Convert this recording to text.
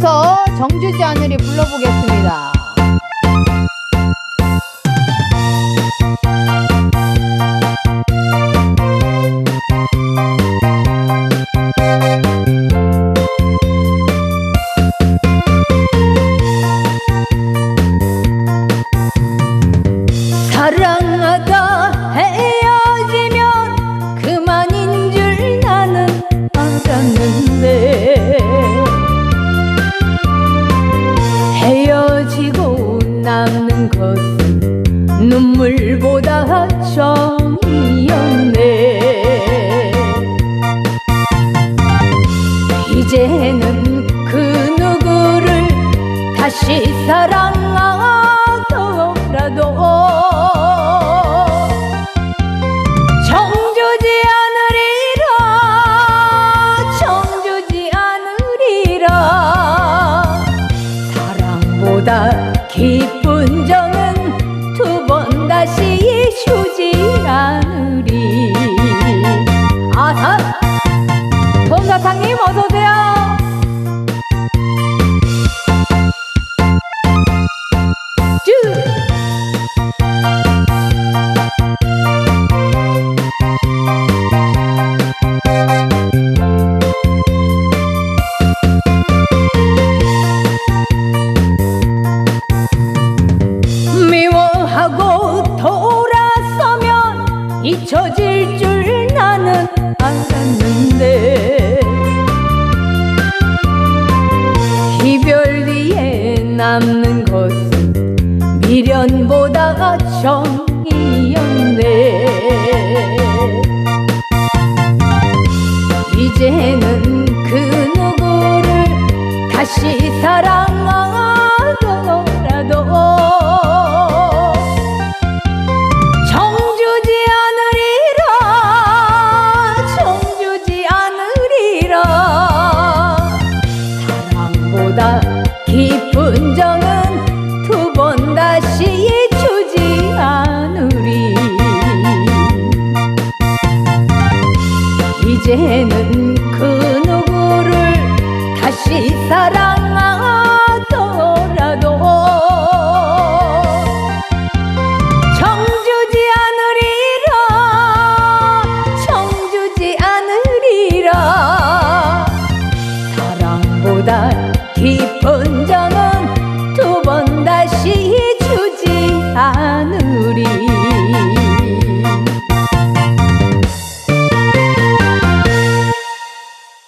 위해서 정주지 하늘이 불러보겠습니다. 헤어지면 그만인 줄 나는 알았는데 보다 정이었네. 이제는 그 누구를 다시 사랑하더라도 정주지 않으리라 정주지 않으리라. 사랑보다 깊 주지 않으리. 아하! 봄사탕님 어서 잊혀질 줄 나는 알았는데. 이별 뒤에 남는 것은 미련보다 정이었네. 이제는 그 누구를 다시 사랑 이제는 그 누구를 다시 사랑하더라도 정주지 않으리라 정주지 않으리라. 사랑보다 깊은